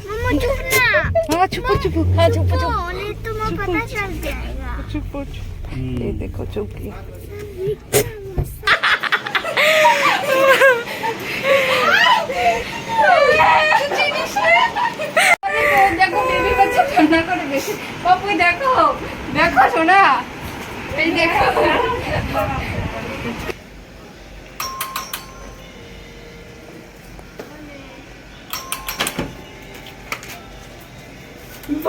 मम्मा चुप ना हाँ छुपो छुपो हाँ छुपो छुपो उन्हें तुम्हें पता चल जाएगा छुपो छुपो ये देखो चुप गया দেখো বেবি বাচ্চা ঠান্ডা করে বেশি বাপুই দেখো দেখো শোনা এই দেখো দুপুরবেলা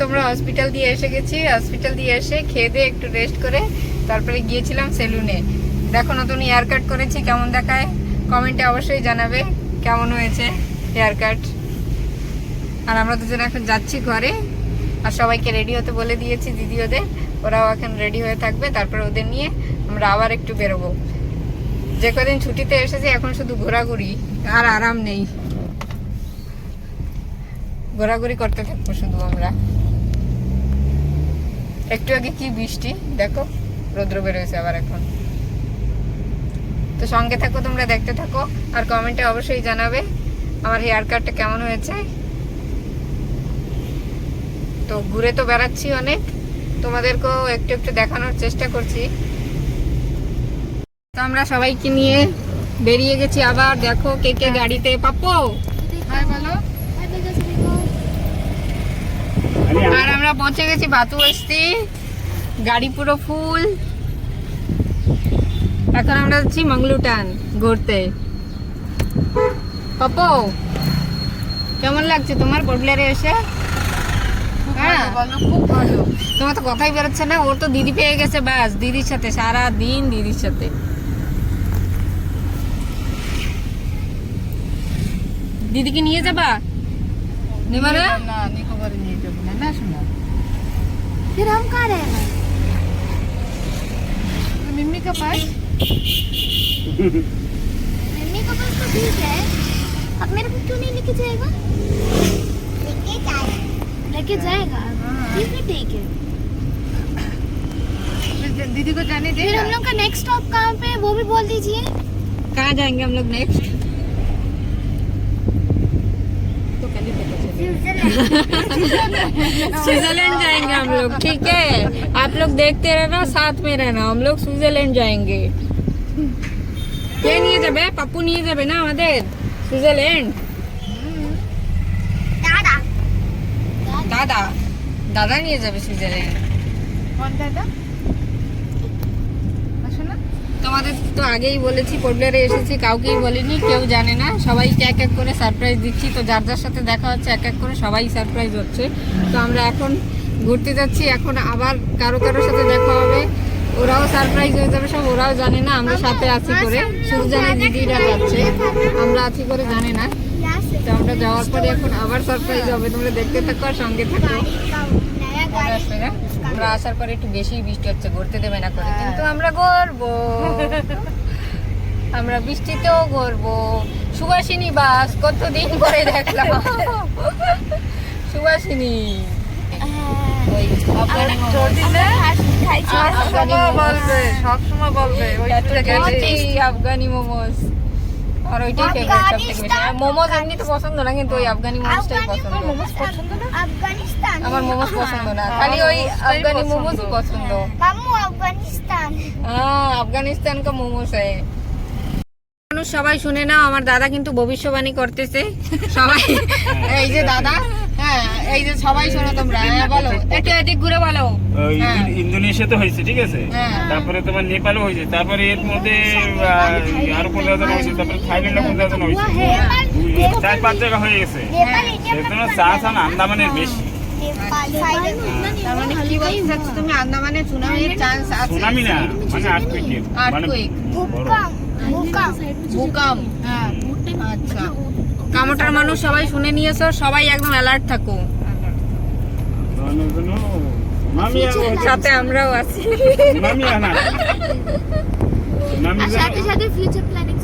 তোমরা হসপিটাল দিয়ে এসে গেছি হসপিটাল দিয়ে এসে খেয়ে দিয়ে একটু রেস্ট করে তারপরে গিয়েছিলাম সেলুনে দেখো নতুন হেয়ার কাট করেছি, কেমন দেখায়? কমেন্টে অবশ্যই জানাবে, কেমন হয়েছে হেয়ার কাট আর আমরা দুজন এখন যাচ্ছি ঘরে। আর সবাইকে রেডি হতে বলে দিয়েছি দিদি ওদের ওরাও এখন রেডি হয়ে থাকবে, তারপরে ওদের নিয়ে আমরা আবার একটু বেরোবো। যে কদিন ছুটিতে এসেছি, এখন শুধু ঘোরাঘুরি আর আরাম নেই। ঘোরাঘুরি করতে থাকব শুধু আমরা। একটু আগে কি বৃষ্টি, দেখো, রৌদ্র বেরোয়েছে আবার এখন। তো সঙ্গে থাকো, তোমরা দেখতে থাকো। আর কমেন্টে অবশ্যই জানাবে, আমার হেয়ার কাটটা কেমন হয়েছে। তো ঘুরে তো বেড়াচ্ছি অনেক। তোমাদেরকেও একটু একটু দেখানোর চেষ্টা করছি। তো আমরা সবাইকে নিয়ে বেরিয়ে গেছি আবার। দেখো কে কে গাড়িতে। পাপ্পো! হাই বলো। আর আমরা পৌঁছে গেছি বাতু বস্তি গাড়ি পুরো ফুল। এখন আমরা যাচ্ছি মংলুটান ঘুরতে। পপো কেমন লাগছে তোমার পোর্টব্লেয়ারে এসে? হ্যাঁ খুব ভালো তোমার তো কথাই বেরোচ্ছে না ওর তো দিদি পেয়ে গেছে ব্যাস দিদির সাথে সারা দিন দিদির সাথে দিদিকে নিয়ে যাবা নেবা না না নিকোবরে নিয়ে যাবো না না শোনা फिर हम कहाँ रहेंगे मिम्मी का पास मम्मी का पास तो ठीक है अब मेरे को क्यों नहीं लेके जाएगा लेके जाएगा लेके जाएगा ठीक है ठीक है फिर दीदी को जाने दे फिर हम लोग का नेक्स्ट स्टॉप कहाँ पे है वो भी बोल दीजिए कहाँ जाएंगे हम लोग नेक्स्ट तो कल ही पता चलेगा स्विट्जरलैंड जाएंगे हम लोग ठीक है आप लोग देखते रहना साथ में रहना हम लोग সুইজারল্যান্ড जाएंगे কে নিয়ে যাবে পাপ্পু নিয়ে যাবে না আমাদের সুইজারল্যান্ড দাদা দাদা নিয়ে যাবে সুইজারল্যান্ড কোন দাদা? তোমাদের তো আগেই বলেছি পোর্টলারে এসেছি কাউকেই বলিনি কেউ জানে না। সবাইকে এক এক করে সারপ্রাইজ দিচ্ছি। তো যার যার সাথে দেখা হচ্ছে এক এক করে সবাই সারপ্রাইজ হচ্ছে। তো আমরা এখন ঘুরতে যাচ্ছি। এখন আবার কারও কারোর সাথে দেখা হবে। ওরাও সারপ্রাইজ হয়ে যাবে, সব ওরাও জানে না, আমরা সাথে আছি করে। শুধু জানে দিদিরা যাচ্ছে, আমরা আছি করে জানে না। তো আমরা যাওয়ার পরে এখন আবার সারপ্রাইজ হবে, তোমরা দেখতে থাকো আর সঙ্গে থাকো। আমরা আসার পরে একটু বেশি বৃষ্টি হচ্ছে, ঘুরতে দেবে না করে, কিন্তু আমরা গর্ব আমরা বৃষ্টিতেও গর্ব সুভাষিনী বাস, কতদিন পরে দেখলাম? সুভাষিনী। হ্যাঁ। এমনি তো পছন্দ না কিন্তু ওই পছন্দ না ওই আফগানি পছন্দ হ্যাঁ আফগানিস্তান। মানুষ সবাই শুনে নাও আমার দাদা কিন্তু ভবিষ্যবাণী করতেছে। সবাই হ্যাঁ। এই যে দাদা। হ্যাঁ, এই যে সবাই শোনো তোমরা হ্যাঁ, বলো। একটু এদিক ঘুরে বলো। হ্যাঁ। ইন্দোনেশিয়াতে হয়েছে ঠিক আছে? তারপরে তোমার নেপালে হয়েছে। তারপরে এর মধ্যে আরও পনেরো হয়েছে। তারপরে থাইল্যান্ড পনেরো হয়েছে। চার পাঁচ জায়গা হয়ে গেছে। সেজন্য চা চান আন্দামানের বেশি। আচ্ছা, মানে তুমি? মানে মানে ভূকাম চান্স আচ্ছা। কামটার মানুষ সবাই শুনে নিয়েছো সবাই একদম অ্যালার্ট থাকো। সাথে আমরাও আছি। সাথে সাথে ফিউচার প্ল্যানিং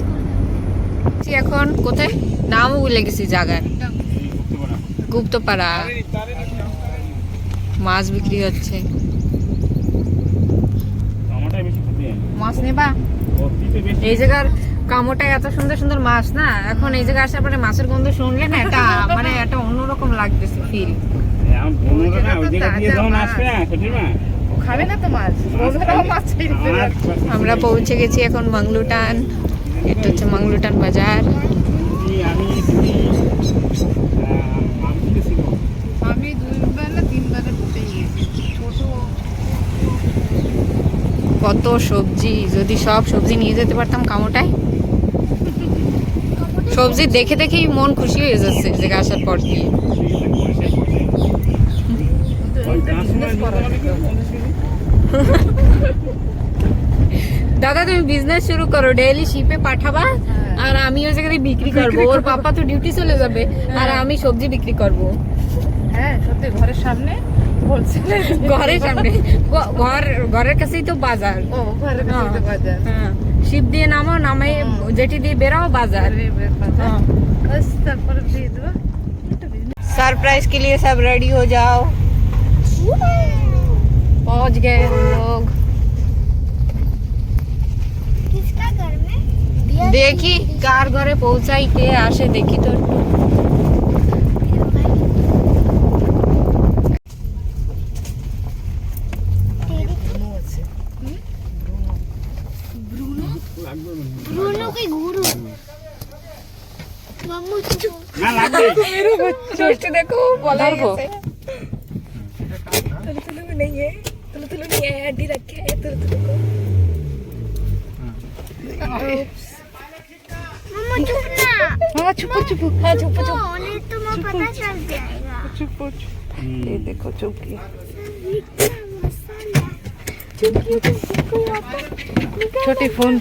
এখন কোথায়? নামও ভুলে গেছি জায়গার গুপ্তপাড়া। মাছ বিক্রি হচ্ছে। মাছ নেবা? এই জায়গার কামোটায় এত সুন্দর সুন্দর মাছ না? এখন এই জায়গায় আসার পরে মাছের গন্ধ শুনলে না এটা মানে এটা অন্যরকম লাগতেছে ফিল আমার না খাবে তো মাছ। আমরা পৌঁছে গেছি এখন মাংলুটান। এটা হচ্ছে মাংলুটান বাজার তুমি, আমি তুমি আহ, আমি কি ছিল আমি দুইবার না তিনবারে ফুটে গিয়েছি ছোট কত সবজি, যদি সব সবজি নিয়ে যেতে পারতাম কামোটায়। সবজি দেখে দেখেই মন খুশি হয়ে যাচ্ছে জায়গায় আসার পর দিয়ে দাদা, তুমি বিজনেস শুরু করো ডেইলি শিপে পাঠাবা, আর আমি ওই জায়গায় বিক্রি করব। ওর পাপা তো ডিউটি চলে যাবে, আর আমি সবজি বিক্রি করব। হ্যাঁ সত্যি ঘরের সামনে হোলসেলে ঘরের সামনে ঘ- ঘর ঘরের কাছেই তো বাজার ও ঘরের কাছে তো বাজার হ্যাঁ শিপ দিয়ে নামো নামে যেটি দিয়ে বেরাও বাজার বাজার বাস তারপরে দিয়ে দেবো একটা business सरप्राइज के लिए सब रेडी हो जाओ पहुंच गए हम लोग किसका घर में दिया দেখি কার ঘরে পৌঁছাই কে আসে দেখি তো একটু। চোখটা দেখো বলাই ধরবো? গেছে तुलु तुलु नहीं है तुलु तुलु नहीं है हड्डी रखे है तुलु तुलु को मम्मा चुप ना हाँ छुपो छुपो हाँ चुप चुप ओ, नहीं तो मैं पता चल जाएगा छुपो छुपो হুম। ये देखो चुप किया छोटी फोन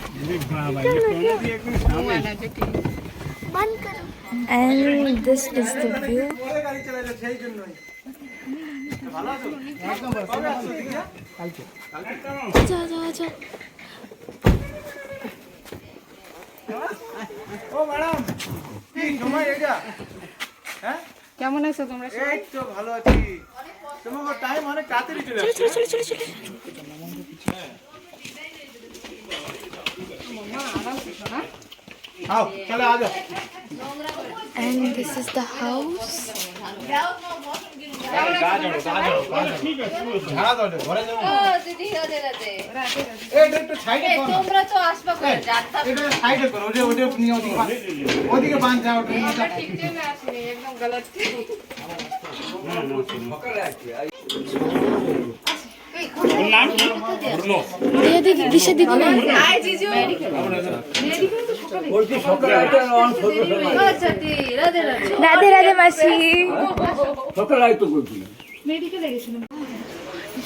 अरे बाबा ये सोने की एकदम सामने बंद करो and this is the view जा जा जा কেমন আছো তোমরা এই তো ভালো আছি তোমাকে টাইম অনেক তাড়াতাড়ি চলে আসছে चलो चलो चलो आओ चलो आ जाओ and this is the house ঝাড়া দাও এটা, ঘরে যাবো এই এটা একটু সাইডে করো তোমরা তো আসবা করে জানতা এটা সাইডে করো ওটা ওটা নিয়ে ওদিকে বাঁধ- ওদিকে বাঁধ যাও ওটা নিয়ে যাও। ওর নাম কি ব্রুনো दिया देखी दिशा दीदी ना राधे राधे मासी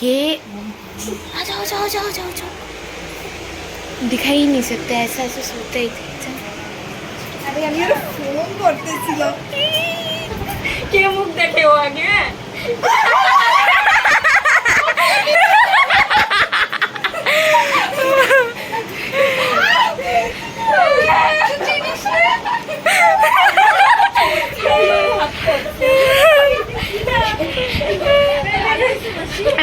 ये आ जाओ जाओ जाओ जाओ जाओ दिखाई ही नहीं सकते ऐसा ऐसा सोते ही थे কে মুখ দেখে ও আগে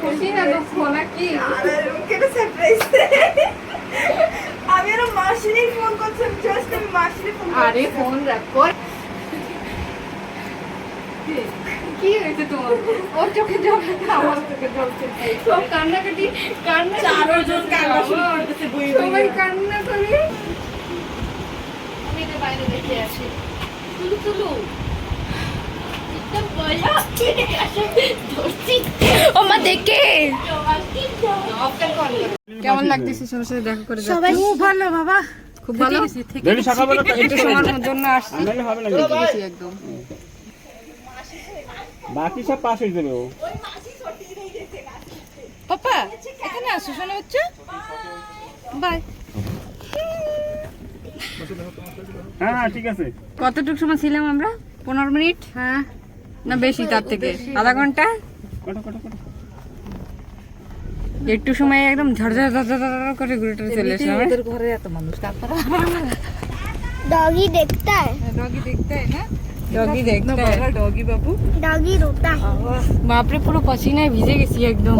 খুশি না কি আমি আরও মাসিনী ফোন করছিলাম জাস্ট আমি মাসিনী ফোন আরে ফোন রাখ কি হয়েছে তোমার? ওর চোখে জল আমার চোখে সব কান্নাকাটি কান্না চারজন কান্না শুরু করতেছে সবাই কান্না করে। আমি এটা বাইরে দেখে আসি। তুলু তুলু। ও মা দেখে। কেমন লাগতেছে? সবার সাথে দেখা করে? সবাই খুব ভালো বাবা। খুব ভালো। সকালবেলা একটু সময়ের জন্য আসছি। হবে না একদম। বাকি সব হয়ে যাবে ও। না শোষণ হচ্ছে? বাই। হ্যাঁ ঠিক আছে। কতটুকু সময় ছিলাম আমরা? পনেরো মিনিট? হ্যাঁ। না বেশি তার থেকে? আধা ঘণ্টা? একটু সময় একদম ঝড়ঝড় ঝড়ঝড় করে ঘুরেটা চলে এসে হ্যাঁ। ঘরে এত মানুষ ডগি দেখতে? ডগি দেখতে না বাপরে পুরো পসিনায় ভিজে গেছি একদম।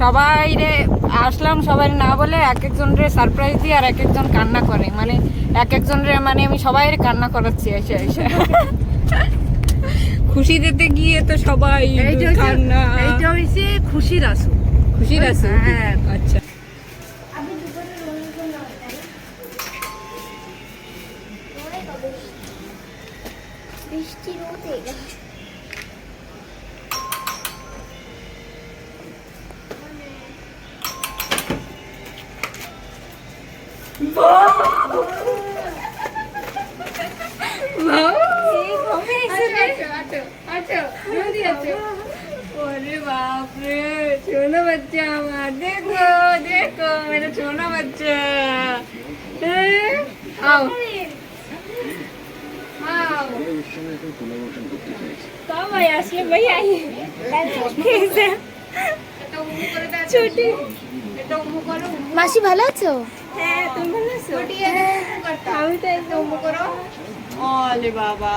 সবাই রে আসলাম সবাই না বলে এক একজন রে সারপ্রাইজ দিই আর এক একজন কান্না করে। মানে এক একজন রে মানে আমি সবাই কান্না করাচ্ছি এসে এসে। খুশি দিতে গিয়ে তো সবাই কান্না। এইটা হইছে খুশি রাসু খুশি রাসু হ্যাঁ। আচ্ছা। বৃষ্টি রোদে গেছে ওরে বাপরে সোনা বাচ্চা আমার। দেখো দেখো মেরা সোনা বাচ্চা। হ্যাঁ? আও। সবাই আসলে ভাইয়া ছুটি। মাসি ভালো আছো? হ্যাঁ তুমি ভালো আছো? হ্যাঁ। আমি তো একদম করো ওলে বাবা।